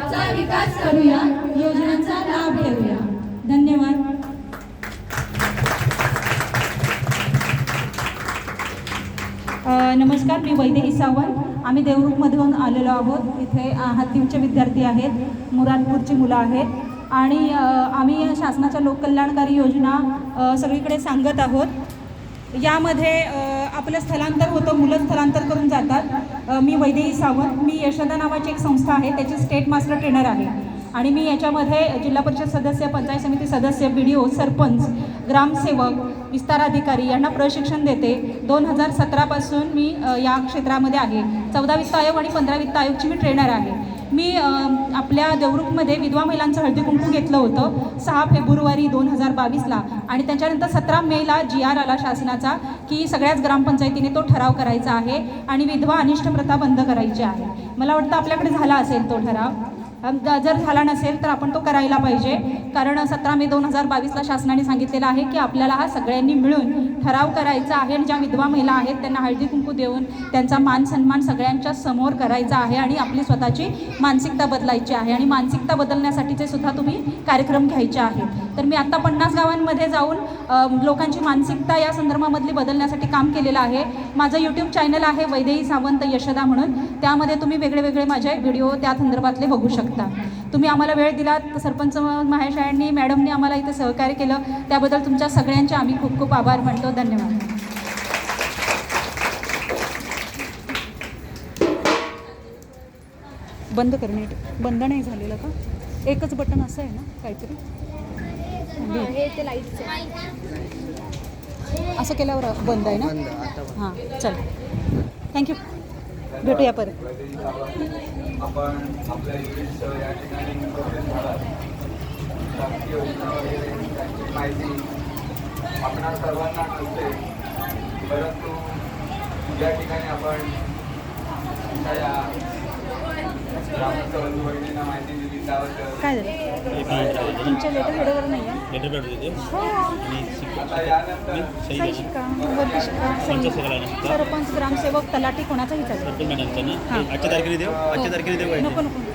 गावचा विकास करूया योजनांचा लाभ घेऊया. धन्यवाद. नमस्कार मी वैदेही सावंत. आम्ही देवरूपमधून आलेलो आहोत. इथे हत्तीवचे विद्यार्थी आहेत मुरादपूरची मुलं आहेत. आणि आम्ही शासनाच्या लोककल्याणकारी योजना सगळीकडे सांगत आहोत. यामध्ये आपलं स्थलांतर होतं मुलं स्थलांतर करून जातात. मी वैदेही सावंत. मी यशदा नावाची एक संस्था आहे त्याची स्टेट मास्टर ट्रेनर आहे. आणि मी याच्यामध्ये जिल्हा परिषद सदस्य पंचायत समिती सदस्य बी डी ओ सरपंच ग्रामसेवक विस्तार अधिकारी यांना प्रशिक्षण देते. दोन हजार सतरापासून मी या क्षेत्रामध्ये आहे. चौदा वित्त आयोग आणि पंधरा वित्त आयोगची मी ट्रेनर आहे. मी आपल्या देवरुखमध्ये विधवा महिलांचं हळदी कुंकू घेतलं होतं सहा फेब्रुवारी दोन हजार बावीसला. आणि त्याच्यानंतर सतरा मेला जी आर आला शासनाचा की सगळ्याच ग्रामपंचायतीने तो ठराव करायचा आहे आणि विधवा अनिष्ट प्रथा बंद करायची आहे. मला वाटतं आपल्याकडे झाला असेल तो ठराव. जर झाला नसेल तर आपण तो करायला पाहिजे. कारण सतरा मे दोन हजार बावीसला शासनाने सांगितलेलं आहे की आपल्याला हा सगळ्यांनी मिळून ठराव करायचा आहे. आणि ज्या विधवा महिला आहेत त्यांना हळदी कुंकू देऊन त्यांचा मान सन्मान सगळ्यांच्या समोर करायचा आहे आणि आपली स्वतःची मानसिकता बदलायची आहे. आणि मानसिकता बदलण्यासाठीचे सुद्धा तुम्ही कार्यक्रम घ्यायचे आहेत. तर मी आत्ता पन्नास गावांमध्ये जाऊन लोकांची मानसिकता या संदर्भामधली बदलण्यासाठी काम केलेलं आहे. माझं यूट्यूब चॅनल आहे वैदेही सावंत यशदा म्हणून. त्यामध्ये तुम्ही वेगळे वेगळे माझे व्हिडिओ त्या संदर्भातले बघू शकता. तुम्ही आम्हाला वेळ दिलात सरपंच महाशयांनी मॅडमनी आम्हाला इथे सहकार्य केलं. त्याबद्दल तुमच्या सगळ्यांचे आम्ही खूप खूप आभार मानतो. धन्यवाद. बंद करणे बंद नाही झालेलं का? एकच बटन असं आहे ना काहीतरी? असं केल्यावर बंद आहे ना? हां चल. थँक्यू भेटूया परत. आपण आपल्या युनिट या ठिकाणी माहिती आपणा सर्वांना नसते परंतु या ठिकाणी आपण काय झालं? तुमच्या लेटर हेडवर नाही आहे लेटर पॅड देते हो सही. शिक्का वरती. सरपंच ग्रामसेवक तलाठी ना? हां. आजच्या तारखेला देऊ? आजच्या तारखेला देऊ नको नको.